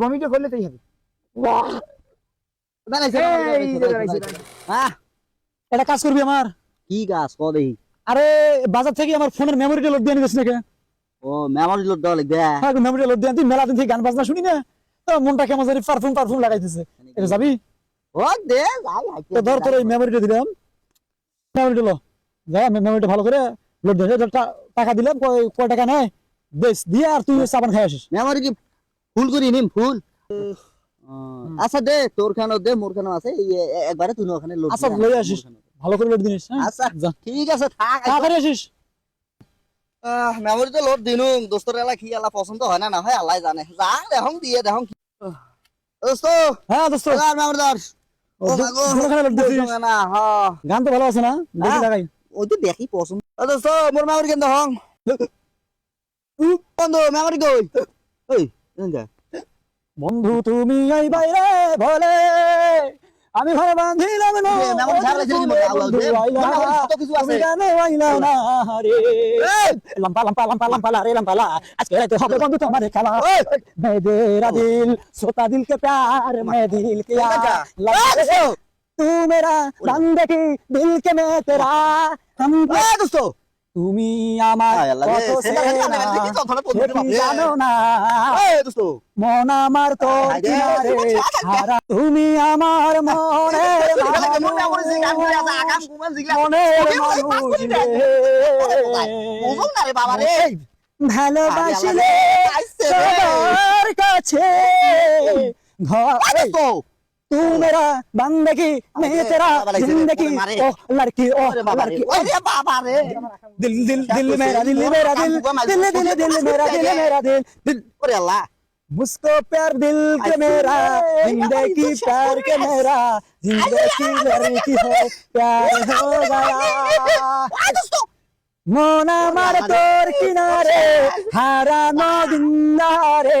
বমিটা করলে তাই হবে। এটা কাজ করবি আমার? কি গাছ ক দেখি। আরে বাজার থেকে আমার ফোনের মেমোরিটা লোড দিয়ে নাকি? ও মেমোরি লোড দেওয়া লাগবে। হ্যাঁ মেমোরিটা লোড দিয়ে তুই মেলা দিন থেকে গান বাজনা শুনি না। তো মনটা কেমন জানি পারফিউম পারফিউম লাগাইতেছে। এটা যাবি? ও দে যাই, তো ধর তোর এই মেমোরিটা দিলাম। মেমোরিটা লো। যা মেমোরিটা ভালো করে লোড দিয়ে টাকা দিলাম কয় টাকা নেয়? বেশ দিয়ে আর তুই সাবান খাই আসিস। মেমোরি কি ফুল করি নিম ফুল? আচ্ছা দে তোর খানো দে মোর খানো আছে একবারে তুই ওখানে লোড আচ্ছা, লই আসিস। ভালো করে লোড দিনিস হ্যাঁ? আচ্ছা ঠিক আছে থাক তাড়াতাড়ি আসিস। মেমোরি তো লোড দিনু দোস্তর এলা কি এলা পছন্দ হয় না না হয় আল্লাহ জানে। যা দেখং দিয়ে দেখং দোস্ত হ্যাঁ দোস্ত। মেমোরি দর ও, দু- দুখানে লোড দিছিস না হ্যাঁ গান তো ভালো আছে না? দেখি হ্যাঁ। লাগাই। তো দেখি পছন্দ। দোস্ত মোর মেমোরি কেন হং বন্ধু মেমোরি কই ওই এনকা বন্ধু তুমি এই বাইরে বলে আমি ঘরে বাঁধিলাম না এ, মেমোরি ঝাড়া ঝাড়ি মনে আওয়াজ দে। আইলা না, মেমোরি কত কিছু আছে। তুমি কেন আইলা না রে লাম্পা লাম্পা লাম্পা লাম্পা লা রে লাম্পা লা আজকে রাতে হবে বন্ধু তোমার খেলা मैं तेरा दिल सोता दिल के प्यार मैं दिल के এ, কাকা। यार तू मेरा बंदे की दिल के मैं तेरा हम এ দোস্ত তুমি আমার। জানো না মন আমার তো তুমি আমার মনে মোর মেমোরি যে গান করে আছে মানুষ, আগাম কুমান জিগলা মনের ওকে বলে পাস মানুষ করি দে। রে। বুঝুন না রে বাবা রে ভালোবাসিলে। কাছে ঘর तू मेरा बंदगी मैं तेरा ज़िंदगी ओ लड़की ओ लड़की अरे बाबा रे दिल दिल दिल मेरा दिल मेरा दिल दिल दिल दिल मेरा दिल मेरा दिल दिल अरे अल्लाह मुझको प्यार दिल के मेरा ज़िंदगी प्यार के मेरा ज़िंदगी लड़की हो प्यार हो गया मोना मार तोर किनारे हारा ना दिन रे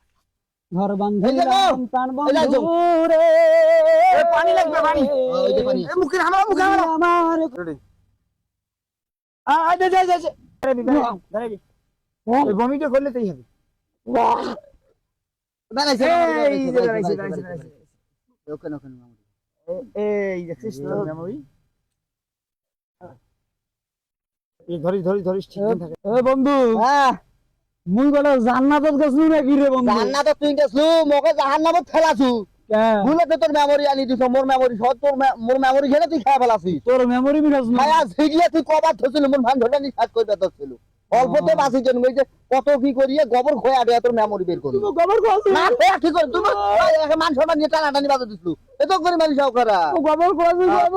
ঘর বান্ধে এই যে গো, প্রাণ এই যে বন্ধু যাও। রে পানি লাগবে, পানি। ওই যে পানি। মুখে আমার মুখে আমার আমার আ আ, দে দে দে দে। দাঁড়াবি দাঁড়াবি, দাঁড়াবি। ওই বমিটা করলে তাই হবে। দাঁড়াইছে দাঁড়াইছে দাঁড়াইছে দাঁড়াইছে ওখানে ওখানে এই দেখছিস তো মেমোরি ধরিস ধরিস ধরিস ঠিক থাকে। এ বন্ধু। হ্যাঁ। মুই বলে জান্নাতত গেছলু নাকি রে বন্ধু? জান্নাতত তুই গেছলু মকে জাহান্নামত ফেলাছু। কেন? ভুলতে তোর মেমোরি আনি দিছ মোর মেমোরি সব তোর মোর মেমোরি খেলে তুই খাই ফেলাছিস। তোর মেমোরি মিরাজ না শিখলে তুই কবার ধরছিল মোর ভান ধরে নি সাত কই বেতছিল অল্পতে বাসি জন ওই যে কত কি করিয়ে গোবর খোয়া দেয়া তোর মেমোরি বের করলি গোবর না খোয়া করে তুমি মান সম্মান নিয়ে টানাটানি বাজে দিছলু। এত করে মানুষ করা গোবর বাপ।